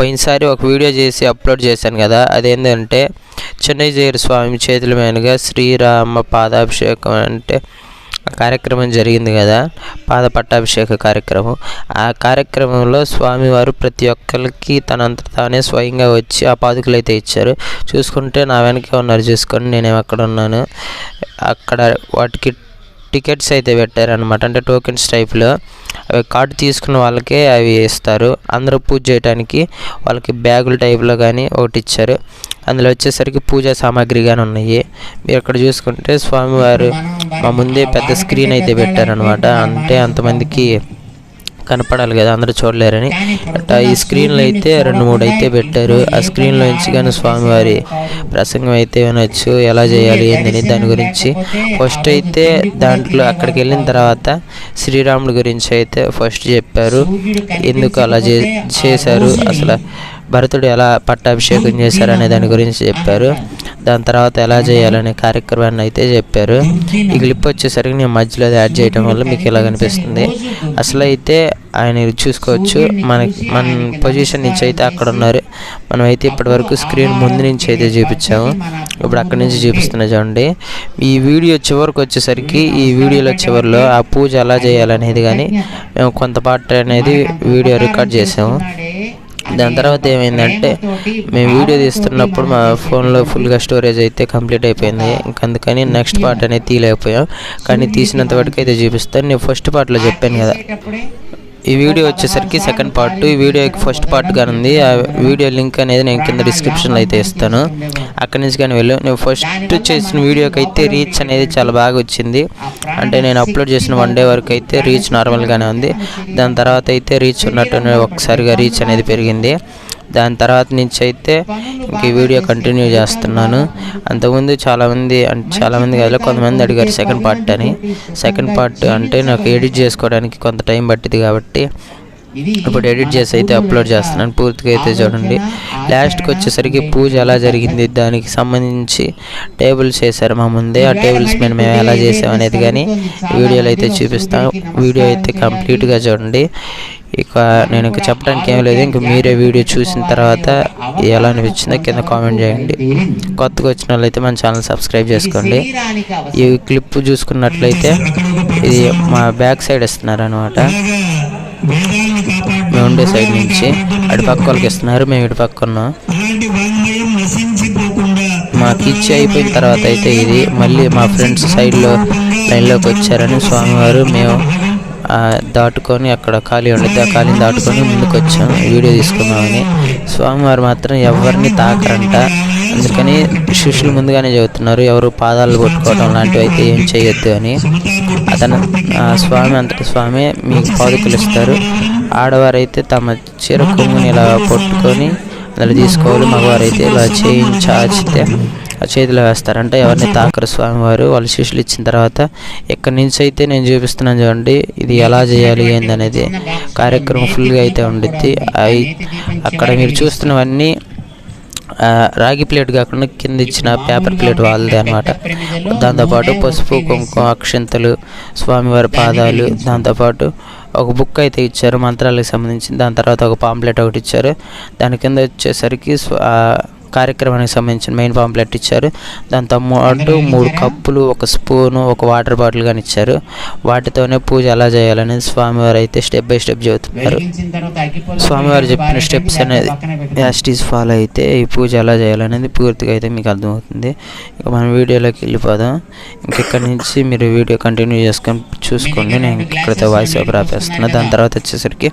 పోయినసారి ఒక వీడియో చేసి అప్లోడ్ చేశాను కదా అదేంటంటే చెన్నైజేరు స్వామి చేతుల మీదుగా శ్రీరామ పాదాభిషేకం అంటే కార్యక్రమం జరిగింది కదా పాద పట్టాభిషేక కార్యక్రమం. ఆ కార్యక్రమంలో స్వామివారు ప్రతి ఒక్కరికి తనంత తానే స్వయంగా వచ్చి ఆ పాదుకలు అయితే ఇచ్చారు. చూసుకుంటే నా వెనకే ఉన్నారు చూసుకొని నేను అక్కడ ఉన్నాను. అక్కడ వాటికి టికెట్స్ అయితే పెట్టారనమాట అంటే టోకెన్స్ టైప్లో. అవి కార్డు తీసుకున్న వాళ్ళకే అవి ఇస్తారు. అందరూ పూజ చేయడానికి వాళ్ళకి బ్యాగుల టైప్లో కానీ ఒకటి ఇచ్చారు. అందులో వచ్చేసరికి పూజా సామాగ్రి కానీ ఉన్నాయి. మీరు అక్కడ చూసుకుంటే స్వామివారు మా ముందే పెద్ద స్క్రీన్ అయితే పెట్టారనమాట అంటే అంతమందికి కనపడాలి కదా అందరూ చూడలేరని. అట్టా ఈ స్క్రీన్లో అయితే రెండు మూడు అయితే పెట్టారు. ఆ స్క్రీన్లో నుంచి కానీ స్వామివారి ప్రసంగం అయితే వినొచ్చు ఎలా చేయాలి ఏందని దాని గురించి. ఫస్ట్ అయితే దాంట్లో అక్కడికి వెళ్ళిన తర్వాత శ్రీరాముడి గురించి అయితే ఫస్ట్ చెప్పారు. ఎందుకు అలా చే చేశారు? అసలు భరతుడు ఎలా పట్టాభిషేకం చేశారు అనే దాని గురించి చెప్పారు. దాని తర్వాత ఎలా చేయాలనే కార్యక్రమాన్ని అయితే చెప్పారు. ఈ క్లిప్ వచ్చేసరికి నేను మధ్యలో అది యాడ్ చేయడం వల్ల మీకు ఇలా కనిపిస్తుంది. అసలు అయితే ఆయన చూసుకోవచ్చు. మన మన పొజిషన్ నుంచి అయితే అక్కడ ఉన్నారు. మనం అయితే ఇప్పటివరకు స్క్రీన్ ముందు నుంచి అయితే చూపించాము. ఇప్పుడు అక్కడి నుంచి చూపిస్తున్నా చూడండి. ఈ వీడియో చివరికి వచ్చేసరికి ఈ వీడియోలో చివరిలో ఆ పూజ ఎలా చేయాలనేది కానీ మేము కొంత పాట అనేది వీడియో రికార్డ్ చేసాము. దాని తర్వాత ఏమైందంటే మేము వీడియో తీస్తున్నప్పుడు మా ఫోన్లో ఫుల్గా స్టోరేజ్ అయితే కంప్లీట్ అయిపోయింది. అందుకని నెక్స్ట్ పార్ట్ అనేది తీయలేకపోయాం. కానీ తీసినంత వరకు అయితే చూపిస్తాను. నేను ఫస్ట్ పార్ట్లో చెప్పాను కదా. ఈ వీడియో వచ్చేసరికి సెకండ్ పార్ట్ ఈ వీడియోకి ఫస్ట్ పార్ట్ కానీ ఉంది ఆ వీడియో లింక్ అనేది నేను కింద డిస్క్రిప్షన్లో అయితే ఇస్తాను. అక్కడి నుంచి కానీ వెళ్ళు. నేను ఫస్ట్ చేసిన వీడియోకి అయితే రీచ్ అనేది చాలా బాగా వచ్చింది. అంటే నేను అప్లోడ్ చేసిన వన్ డే వరకు అయితే రీచ్ నార్మల్గానే ఉంది. దాని తర్వాత అయితే రీచ్ ఉన్నట్టు ఒకసారిగా రీచ్ అనేది పెరిగింది. దాని తర్వాత నుంచి అయితే ఇంక ఈ వీడియో కంటిన్యూ చేస్తున్నాను. అంతకుముందు చాలామంది అంటే చాలామంది కాదు కొంతమంది అడిగారు సెకండ్ పార్ట్ అని. సెకండ్ పార్ట్ అంటే నాకు ఎడిట్ చేసుకోవడానికి కొంత టైం పట్టింది కాబట్టి ఇప్పుడు ఎడిట్ చేసి అయితే అప్లోడ్ చేస్తున్నాను. పూర్తిగా అయితే చూడండి. లాస్ట్కి వచ్చేసరికి పూజ ఎలా జరిగింది? దానికి సంబంధించి టేబుల్స్ వేసారు మా ముందే. ఆ టేబుల్స్ మీద మేము ఎలా చేసాం అనేది కానీ వీడియోలో అయితే చూపిస్తాం. వీడియో అయితే కంప్లీట్గా చూడండి. ఇక నేను ఇంకా చెప్పడానికి ఏం లేదు. ఇంక మీరే వీడియో చూసిన తర్వాత ఎలా అనిపించిందో కింద కామెంట్ చేయండి. కొత్తగా వచ్చిన వాళ్ళైతే మన ఛానల్ సబ్స్క్రైబ్ చేసుకోండి. ఈ క్లిప్ చూసుకున్నట్లయితే ఇది మా బ్యాక్ సైడ్ ఇస్తున్నారు అనమాట మేము ఉండే సైడ్ నుంచి అటు పక్క వాళ్ళకి ఇస్తున్నారు. మేము ఇటు పక్క ఉన్నాం. మాకు ఇచ్చి అయిపోయిన తర్వాత అయితే ఇది మళ్ళీ మా ఫ్రెండ్స్ సైడ్లో లైన్లోకి వచ్చారని స్వామివారు మేము దాటుకొని అక్కడ ఖాళీ ఉండిద్ది ఆ ఖాళీని దాటుకొని ముందుకు వచ్చాం వీడియో తీసుకుందామని. స్వామివారు మాత్రం ఎవరిని తాకరంట. అందుకని శిష్యులు ముందుగానే చెబుతున్నారు ఎవరు పాదాలు కొట్టుకోవడం లాంటివి అయితే ఏం చేయొద్దు అని. అతను స్వామి అంతటి స్వామి మీకు పాదుకులు ఇస్తారు. ఆడవారైతే తమ చీర కొమ్ముని ఇలా పట్టుకొని అందులో తీసుకోవాలి మగవారైతే ఇలా చేయించాచితే చేతిలో వేస్తారంట ఎవరిని తాకరు స్వామివారు వాళ్ళ శిష్యులు ఇచ్చిన తర్వాత ఇక్కడి నుంచి అయితే నేను చూపిస్తున్నాను చూడండి ఇది ఎలా చేయాలి ఏందనేది కార్యక్రమం ఫుల్గా అయితే ఉండిద్ది. అక్కడ మీరు చూస్తున్నవన్నీ రాగి ప్లేట్ కాకుండా కింద ఇచ్చిన పేపర్ ప్లేట్ వాళ్ళది అనమాట దాంతోపాటు పసుపు కుంకుమ అక్షంతలు స్వామివారి పాదాలు దాంతోపాటు ఒక బుక్ అయితే ఇచ్చారు మంత్రాలకు సంబంధించి దాని తర్వాత ఒక పాంప్లెట్ ఒకటి ఇచ్చారు. దాని కింద వచ్చేసరికి కార్యక్రమానికి సంబంధించిన మెయిన్ పాంప్లెట్ ఇచ్చారు. దాంతో పాటు మూడు కప్పులు ఒక స్పూను ఒక వాటర్ బాటిల్ కానీ ఇచ్చారు. వాటితోనే పూజ ఎలా చేయాలనేది స్వామివారు అయితే స్టెప్ బై స్టెప్ చెబుతున్నారు. స్వామివారు చెప్పిన స్టెప్స్ అనేది యాస్టీస్ ఫాలో అయితే ఈ పూజ ఎలా చేయాలనేది పూర్తిగా అయితే మీకు అర్థమవుతుంది. ఇక మనం వీడియోలోకి వెళ్ళిపోదాం. ఇంకెక్కడి నుంచి మీరు వీడియో కంటిన్యూ చేసుకొని చూసుకోండి. నేను ఇక్కడతో వాయిస్ ఓవర్ ఆపేస్తున్నా. దాని తర్వాత వచ్చేసరికి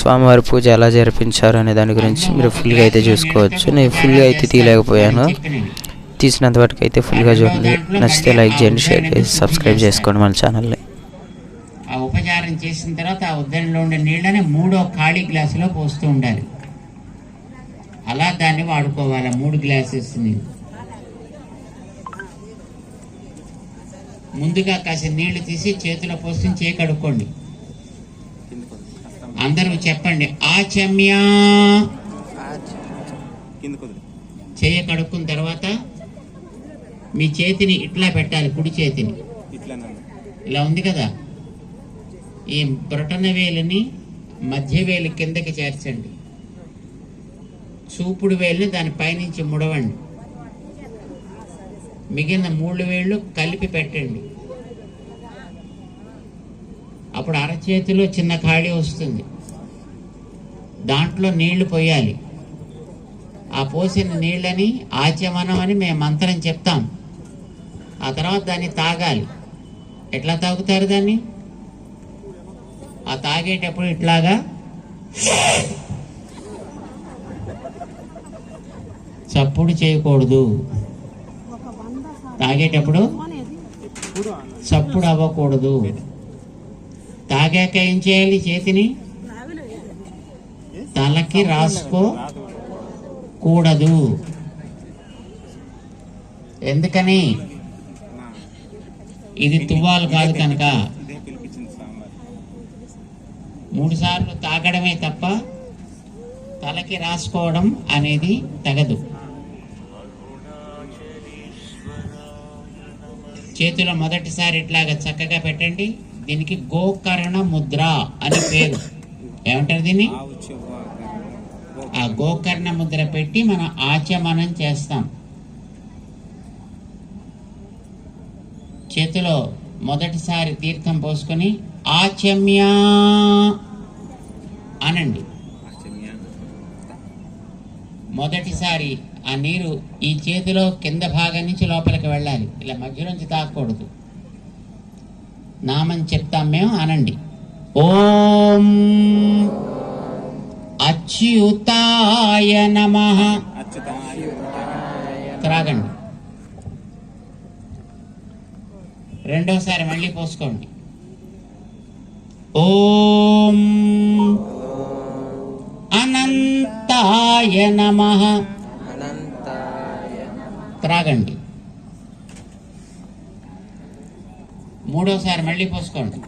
స్వామివారి పూజ ఎలా జరిపించారు అనే దాని గురించి మీరు ఫుల్గా అయితే చూసుకోవచ్చు. నేను ఫుల్గా అయితే తీయలేకపోయాను. తీసినంత వరకు అయితే ఫుల్గా చూడండి. నచ్చితే లైక్ చేయండి షేర్ చేసి సబ్స్క్రైబ్ చేసుకోండి మన ఛానల్ని. ఆ ఉపచారం చేసిన తర్వాత ఆ ఉద్దరణలో ఉండే నీళ్ళని మూడో ఖాళీ గ్లాసులో పోస్తూ ఉండాలి. అలా దాన్ని వాడుకోవాలి. మూడు గ్లాసెస్ నీళ్ళు ముందుగా కాసి నీళ్ళు తీసి చేతిలో పోసి చేయి కడుక్కోండి. అందరూ చెప్పండి ఆచమ్యా. చేయ కడుక్కున్న తర్వాత మీ చేతిని ఇట్లా పెట్టాలి కుడి చేతిని. ఇలా ఉంది కదా? ఈ బ్రొటన వేలుని మధ్య వేలు కిందకి చేర్చండి. చూపుడు వేలుని దాని పైనుంచి ముడవండి. మిగిలిన మూడు వేళ్ళు కలిపి పెట్టండి. అప్పుడు అరచేతిలో చిన్న ఖాళీ వస్తుంది. దాంట్లో నీళ్ళు పోయాలి. ఆ పోసిన నీళ్ళని ఆచమనం అని మేము మంత్రం చెప్తాం. ఆ తర్వాత దాన్ని తాగాలి. ఎట్లా తాగుతారు దాన్ని? ఆ తాగేటప్పుడు ఇట్లాగా చప్పుడు చేయకూడదు. తాగేటప్పుడు చప్పుడు అవ్వకూడదు. తాగాక ఏం చేయాలి చేతిని? తలకి రాసుకోకూడదు ఎందుకని? ఇది తువ్వాలు కాదు కనుక. మూడు సార్లు తాగడమే తప్ప తలకి రాసుకోవడం అనేది తగదు. చేతిలో మొదటిసారి ఇట్లాగా చక్కగా పెట్టండి. దీనికి గోకర్ణ ముద్ర అని పేరు. ఏమంటారు దీన్ని? ఆ గోకర్ణ ముద్ర పెట్టి మనం ఆచమనం చేస్తాం. చేతిలో మొదటిసారి తీర్థం పోసుకొని ఆచమ్యా అనండి. మొదటిసారి ఆ నీరు ఈ చేతిలో కింద భాగం నుంచి లోపలికి వెళ్ళాలి. ఇలా మధ్యలోంచి తాకూడదు. నామం చెప్తాం మేము అనండి. ఓం అచ్యుతాయ నమ. త్రాగండి. రెండోసారి మళ్ళీ పోసుకోండి. ఓం అనంతాయ నమ. త్రాగండి. మూడోసారి మళ్ళీ పోసుకోండి.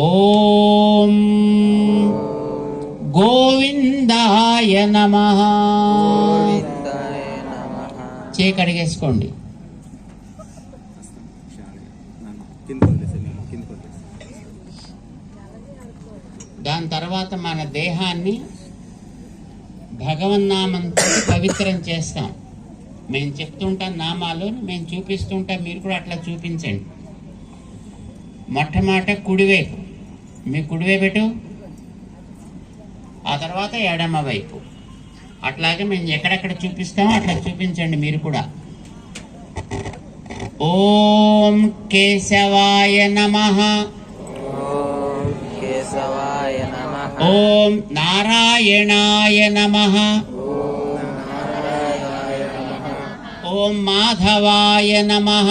ఓం గోవిందాయ నమ. చేకడిగేసుకోండి దాని తర్వాత మన దేహాన్ని భగవన్నామంతో పవిత్రం చేస్తాం. మేము చెప్తుంటాం నామాలు మేము చూపిస్తుంటాం మీరు కూడా అట్లా చూపించండి. మొట్టమొదట కుడివైపు మీ కుడివైపు ఎటు ఆ తర్వాత ఎడమ వైపు. అట్లాగే మేము ఎక్కడెక్కడ చూపిస్తామో అట్లా చూపించండి మీరు కూడా. ఓం కేశవాయ నమః. కేశవాయ నమ. ఓం నారాయణాయ నమః. ఓం మాధవాయ నమః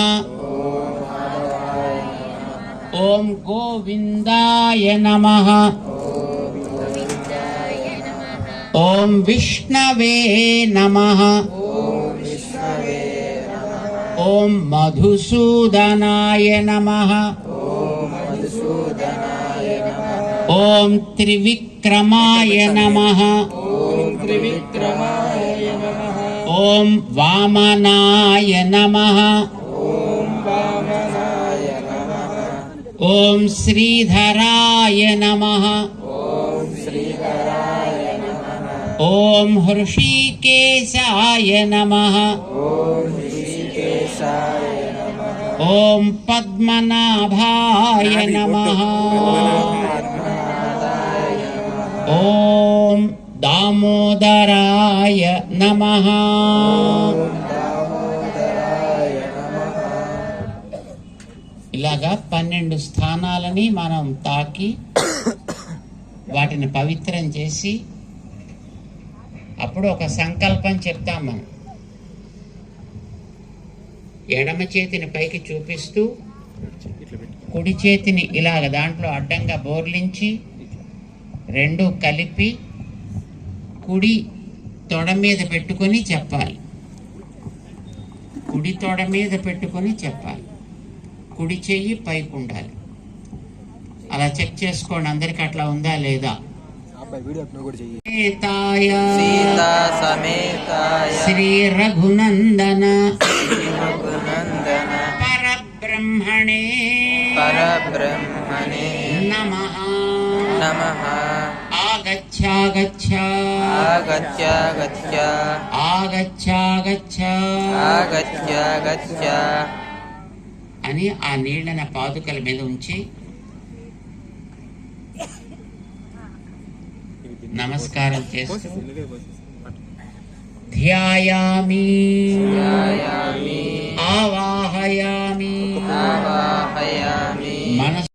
ఓం గోవిందాయ నమః ఓం విష్ణవే నమః ఓం మధుసూదనాయ నమః ఓం త్రివిక్రమాయ నమః ఓం వామనాయ నమః ఓం శ్రీధరాయ నమః ఓం హృషీకేశాయ నమః ఓం పద్మనాభాయ నమః ఓం దామోదరాయ నమ. ఇలాగా పన్నెండు స్థానాలని మనం తాకి వాటిని పవిత్రం చేసి అప్పుడు ఒక సంకల్పం చెప్తాం మనం. ఎడమ చేతిని పైకి చూపిస్తూ కుడి చేతిని ఇలాగ దాంట్లో అడ్డంగా బోర్లించి రెండు కలిపి కుడి తొడ మీద పెట్టుకొని చెప్పాలి. కుడి తొడ మీద పెట్టుకొని చెప్పాలి. కుడి చెయ్యి పైకి ఉండాలి. అలా చెక్ చేసుకోండి. అందరికి అట్లా ఉందా లేదా? సీతాయ సీతా సమేతాయ. శ్రీ రఘునందన రఘునందన పరబ్రహ్మణే. పరబ్రహ్మణే. నమః. నమః. అని ఆ నీళ్ళను పాదుకల మీద ఉంచి నమస్కారం చేస్తూ ధ్యాయామి ఆవాహయామి ఆవాహయామి